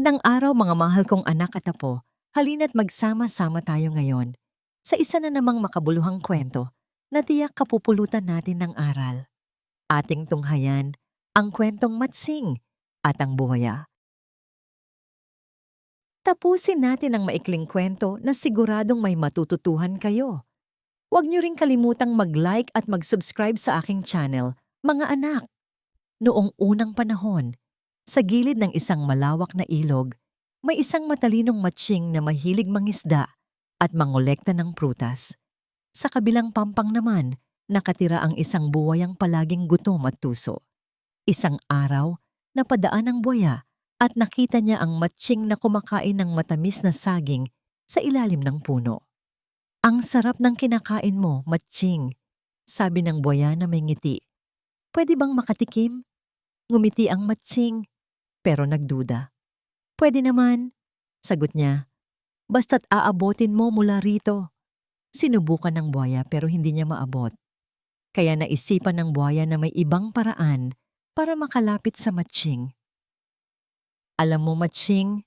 Nang araw mga mahal kong anak at apo, halina't magsama-sama tayo ngayon sa isa na namang makabuluhang kwento na tiyak kapupulutan natin ng aral. Ating tunghayan ang kwentong matsing at ang buwaya. Tapusin natin ang maikling kwento na siguradong may matututuhan kayo. Huwag niyo ring kalimutang mag-like at mag-subscribe sa aking channel, mga anak. Noong unang panahon, sa gilid ng isang malawak na ilog, may isang matalinong matching na mahilig mangisda at mangolekta ng prutas. Sa kabilang pampang naman, nakatira ang isang buwayang palaging gutom at tuso. Isang araw, napadaan ang buwaya at nakita niya ang matching na kumakain ng matamis na saging sa ilalim ng puno. Ang sarap ng kinakain mo, matching, sabi ng buwaya na may ngiti. Pwede bang makatikim? Ngumiti ang matching, pero nagduda. Pwede naman, sagot niya. Basta't aabotin mo mula rito. Sinubukan ng buhaya pero hindi niya maabot. Kaya naisipan ng buhaya na may ibang paraan para makalapit sa matching. Alam mo, matching,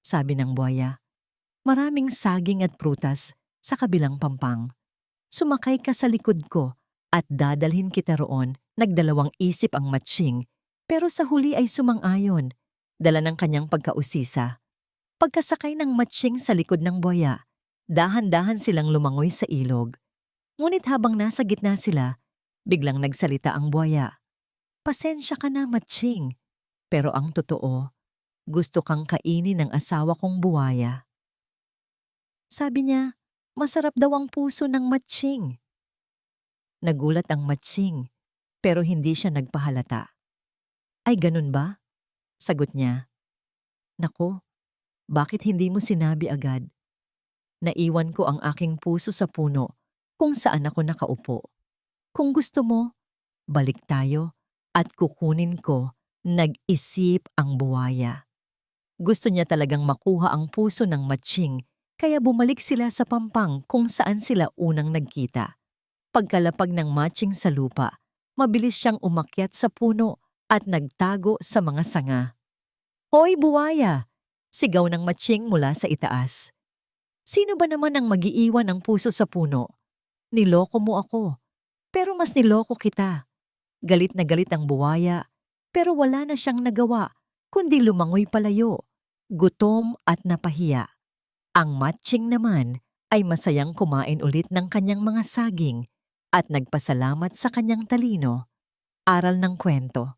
sabi ng buhaya, maraming saging at prutas sa kabilang pampang. Sumakay ka sa likod ko at dadalhin kita roon. Nagdalawang isip ang matching, pero sa huli ay sumang-ayon, dala ng kanyang pagkausisa. Pagkasakay ng matching sa likod ng buhaya, dahan-dahan silang lumangoy sa ilog. Ngunit habang nasa gitna sila, biglang nagsalita ang buhaya. Pasensya ka na, matching. Pero ang totoo, gusto kang kainin ng asawa kong buwaya. Sabi niya, masarap daw ang puso ng matching. Nagulat ang matching, pero hindi siya nagpahalata. Ay ganun ba? Sagot niya. Nako, bakit hindi mo sinabi agad? Naiwan ko ang aking puso sa puno kung saan ako nakaupo. Kung gusto mo, balik tayo at kukunin ko nag-isip ang buwaya. Gusto niya talagang makuha ang puso ng matching kaya bumalik sila sa pampang kung saan sila unang nagkita. Pagkalapag ng matching sa lupa, mabilis siyang umakyat sa puno at nagtago sa mga sanga. Hoy buwaya! Sigaw ng matching mula sa itaas. Sino ba naman ang magiiwan ng puso sa puno? Niloko mo ako. Pero mas niloko kita. Galit na galit ang buwaya, pero wala na siyang nagawa, kundi lumangoy palayo, gutom at napahiya. Ang matching naman ay masayang kumain ulit ng kanyang mga saging at nagpasalamat sa kanyang talino. Aral ng kwento.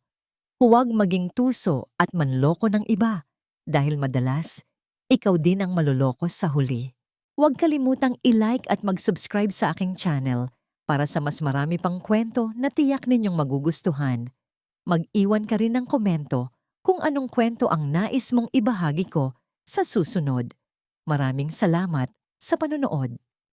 Huwag maging tuso at manloko ng iba dahil madalas, ikaw din ang maluloko sa huli. Huwag kalimutang i-like at mag-subscribe sa aking channel para sa mas marami pang kwento na tiyak ninyong magugustuhan. Mag-iwan ka rin ng komento kung anong kwento ang nais mong ibahagi ko sa susunod. Maraming salamat sa panonood.